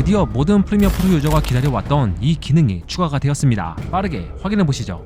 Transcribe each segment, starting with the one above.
드디어 모든 프리미어 프로 유저가 기다려왔던 이 기능이 추가가 되었습니다. 빠르게 확인해 보시죠.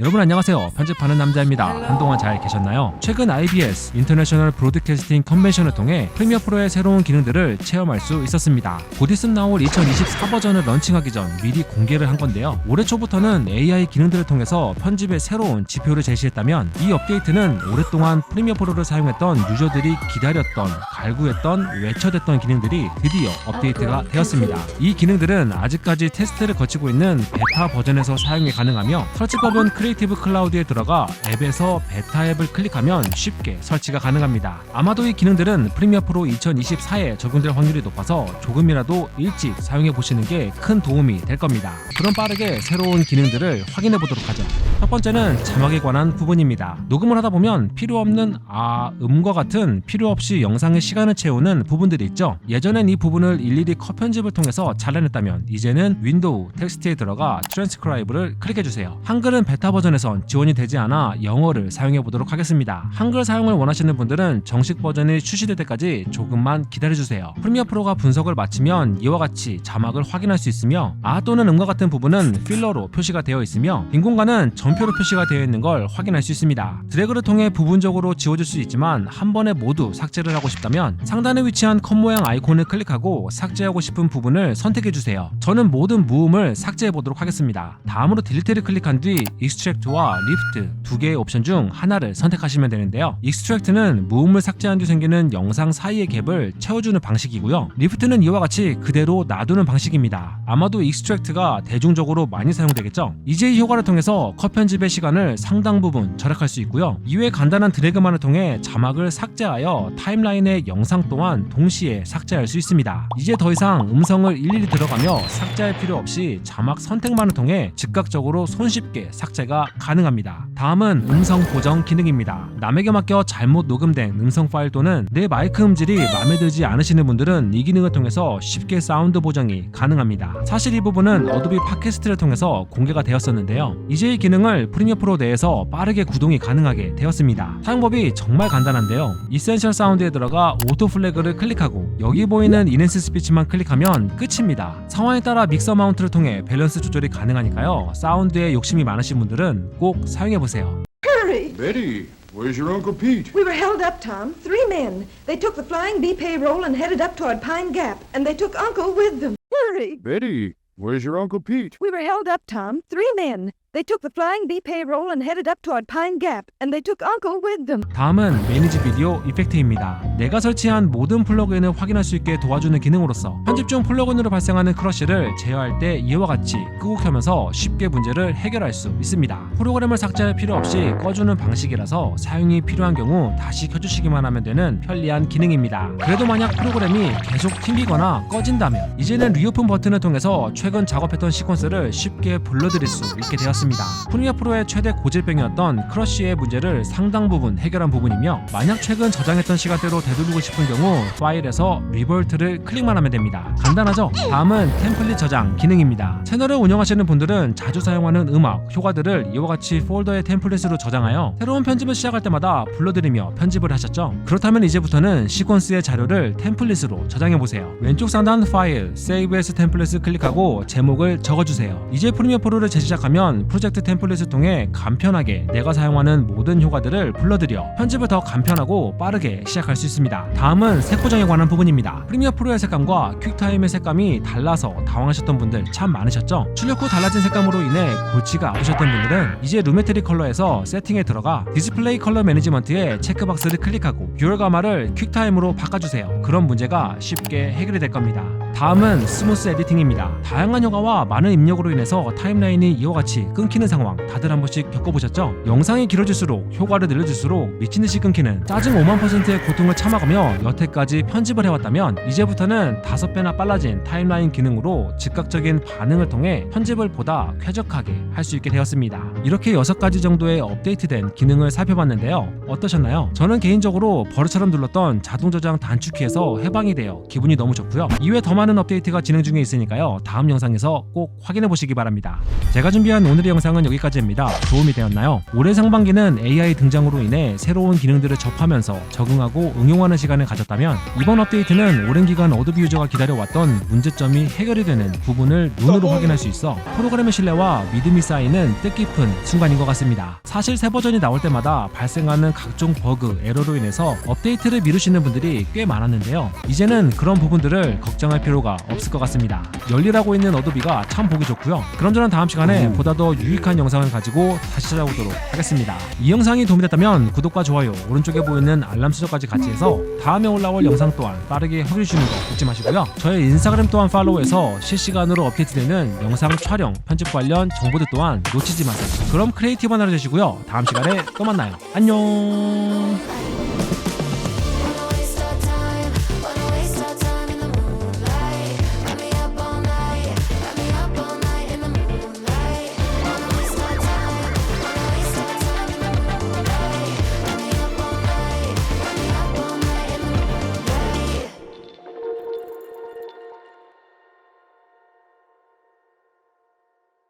여러분 안녕하세요. 편집하는 남자입니다. 한동안 잘 계셨나요? 최근 IBS 인터내셔널 브로드캐스팅 컨벤션을 통해 프리미어 프로의 새로운 기능들을 체험할 수 있었습니다. 곧 있음 나올 2024 버전을 런칭하기 전 미리 공개를 한 건데요. 올해 초부터는 AI 기능들을 통해서 편집에 새로운 지표를 제시했다면 이 업데이트는 오랫동안 프리미어 프로를 사용했던 유저들이 기다렸던, 갈구했던, 외쳐댔던 기능들이 드디어 업데이트가 되었습니다. 이 기능들은 아직까지 테스트를 거치고 있는 베타 버전에서 사용이 가능하며 설치법은 크리에이티브 클라우드에 들어가 앱에서 베타 앱을 클릭하면 쉽게 설치가 가능합니다. 아마도 이 기능들은 프리미어 프로 2024에 적용될 확률이 높아서 조금이라도 일찍 사용해 보시는 게 큰 도움이 될 겁니다. 그럼 빠르게 새로운 기능들을 확인해 보도록 하죠. 첫 번째는 자막에 관한 부분입니다. 녹음을 하다 보면 필요 없는 아, 음과 같은 필요 없이 영상의 시간을 채우는 부분들이 있죠. 예전엔 이 부분을 일일이 컷 편집을 통해서 잘라냈다면 이제는 윈도우 텍스트에 들어가 트랜스크라이브를 클릭해 주세요. 한글은 베타 버전에선 지원이 되지 않아 영어를 사용해 보도록 하겠습니다. 한글 사용을 원하시는 분들은 정식 버전이 출시될 때까지 조금만 기다려 주세요. 프리미어 프로가 분석을 마치면 이와 같이 자막을 확인할 수 있으며 아 또는 음과 같은 부분은 필러로 표시가 되어 있으며 빈 공간은 전표로 표시가 되어 있는 걸 확인할 수 있습니다. 드래그를 통해 부분적으로 지워질 수 있지만 한 번에 모두 삭제를 하고 싶다면 상단에 위치한 컵 모양 아이콘을 클릭하고 삭제하고 싶은 부분을 선택해 주세요. 저는 모든 무음을 삭제해 보도록 하겠습니다. 다음으로 딜리트를 클릭한 뒤 익스트 랙트와 리프트 두 개의 옵션 중 하나를 선택하시면 되는데요. 익스트랙트는 무음을 삭제한 뒤 생기는 영상 사이의 갭을 채워주는 방식이고요. 리프트는 이와 같이 그대로 놔두는 방식입니다. 아마도 익스트랙트가 대중적으로 많이 사용되겠죠. 이 효과를 통해서 컷 편집의 시간을 상당 부분 절약할 수 있고요. 이외 간단한 드래그만을 통해 자막을 삭제하여 타임라인의 영상 또한 동시에 삭제할 수 있습니다. 이제 더 이상 음성을 일일이 들어가며 삭제할 필요 없이 자막 선택만을 통해 즉각적으로 손쉽게 삭제가 가능합니다. 다음은 음성 보정 기능입니다. 남에게 맡겨 잘못 녹음된 음성 파일 또는 내 마이크 음질이 마음에 들지 않으시는 분들은 이 기능을 통해서 쉽게 사운드 보정이 가능합니다. 사실 이 부분은 어도비 팟캐스트를 통해서 공개가 되었었는데요. 이제 이 기능을 프리미어 프로 내에서 빠르게 구동이 가능하게 되었습니다. 사용법이 정말 간단한데요. 이센셜 사운드에 들어가 오토 플래그를 클릭하고 여기 보이는 이넨스 스피치만 클릭하면 끝입니다. 상황에 따라 믹서 마운트를 통해 밸런스 조절이 가능하니까요. 사운드에 욕심이 많으신 분들은 꼭 사용해 보세요. Hurry! Betty, where's your Uncle Pete? We were held up, Tom. Three men. They took the flying bee payroll and headed up toward Pine Gap, and they took Uncle with them. Hurry! Betty, where's your Uncle Pete? We were held up, Tom. Three men. They took the flying bee payroll and headed up toward Pine Gap, and they took Uncle with them. 다음은 매니지 비디오 이펙트입니다. 내가 설치한 모든 플러그인을 확인할 수 있게 도와주는 기능으로서 편집 중 플러그인으로 발생하는 크러쉬를 제어할 때 이와 같이 끄고 켜면서 쉽게 문제를 해결할 수 있습니다. 프로그램을 삭제할 필요 없이 꺼주는 방식이라서 사용이 필요한 경우 다시 켜주시기만 하면 되는 편리한 기능입니다. 그래도 만약 프로그램이 계속 튕기거나 꺼진다면 이제는 리오픈 버튼을 통해서 최근 작업했던 시퀀스를 쉽게 불러드릴 수 있게 되었습니다. 프리미어 프로의 최대 고질병이었던 크러쉬의 문제를 상당 부분 해결한 부분이며 만약 최근 저장했던 시간대로 되돌리고 싶은 경우 파일에서 리볼트를 클릭만 하면 됩니다. 간단하죠? 다음은 템플릿 저장 기능입니다. 채널을 운영하시는 분들은 자주 사용하는 음악, 효과들을 이와 같이 폴더의 템플릿으로 저장하여 새로운 편집을 시작할 때마다 불러드리며 편집을 하셨죠? 그렇다면 이제부터는 시퀀스의 자료를 템플릿으로 저장해 보세요. 왼쪽 상단 파일, Save as 템플릿을 클릭하고 제목을 적어주세요. 이제 프리미어 프로를 재시작하면 프로젝트 템플릿을 통해 간편하게 내가 사용하는 모든 효과들을 불러들여 편집을 더 간편하고 빠르게 시작할 수 있습니다. 다음은 색 고정에 관한 부분입니다. 프리미어 프로의 색감과 퀵타임의 색감이 달라서 당황하셨던 분들 참 많으셨죠? 출력 후 달라진 색감으로 인해 골치가 아프셨던 분들은 이제 루메트리 컬러에서 세팅에 들어가 디스플레이 컬러 매니지먼트에 체크박스를 클릭하고 뷰얼 가마를 퀵타임으로 바꿔주세요. 그런 문제가 쉽게 해결이 될 겁니다. 다음은 스무스 에디팅입니다. 다양한 효과와 많은 입력으로 인해서 타임라인이 이와 같이 끊기는 상황 다들 한 번씩 겪어보셨죠? 영상이 길어질수록 효과를 늘려줄수록 미친듯이 끊기는 짜증 5만 퍼센트의 고통을 참아가며 여태까지 편집을 해왔다면 이제부터는 다섯 배나 빨라진 타임라인 기능으로 즉각적인 반응을 통해 편집을 보다 쾌적하게 할 수 있게 되었습니다. 이렇게 여섯 가지 정도의 업데이트된 기능을 살펴봤는데요. 어떠셨나요? 저는 개인적으로 버릇처럼 눌렀던 자동 저장 단축키에서 해방이 되어 기분이 너무 좋고요. 이외 더 많은 많은 업데이트가 진행 중에 있으니까요. 다음 영상에서 꼭 확인해 보시기 바랍니다. 제가 준비한 오늘의 영상은 여기까지입니다. 도움이 되었나요? 올해 상반기는 AI 등장으로 인해 새로운 기능들을 접하면서 적응하고 응용하는 시간을 가졌다면 이번 업데이트는 오랜 기간 어도비 유저가 기다려왔던 문제점이 해결이 되는 부분을 눈으로 확인할 수 있어 프로그램의 신뢰와 믿음이 쌓이는 뜻깊은 순간인 것 같습니다. 사실 새 버전이 나올 때마다 발생하는 각종 버그, 에러로 인해서 업데이트를 미루시는 분들이 꽤 많았는데요. 이제는 그런 부분들을 걱정할 필요 가 없을 것 같습니다. 열일하고 있는 어도비가 참 보기 좋고요. 그럼 저는 다음 시간에 보다 더 유익한 영상을 가지고 다시 찾아오도록 하겠습니다. 이 영상이 도움이 됐다면 구독과 좋아요, 오른쪽에 보이는 알람 수정까지 같이 해서 다음에 올라올 영상 또한 빠르게 확인해 주시는 거 잊지 마시고요. 저의 인스타그램 또한 팔로우해서 실시간으로 업데이트되는 영상 촬영, 편집 관련 정보들 또한 놓치지 마세요. 그럼 크리에이티브 하나로 되시고요. 다음 시간에 또 만나요. 안녕.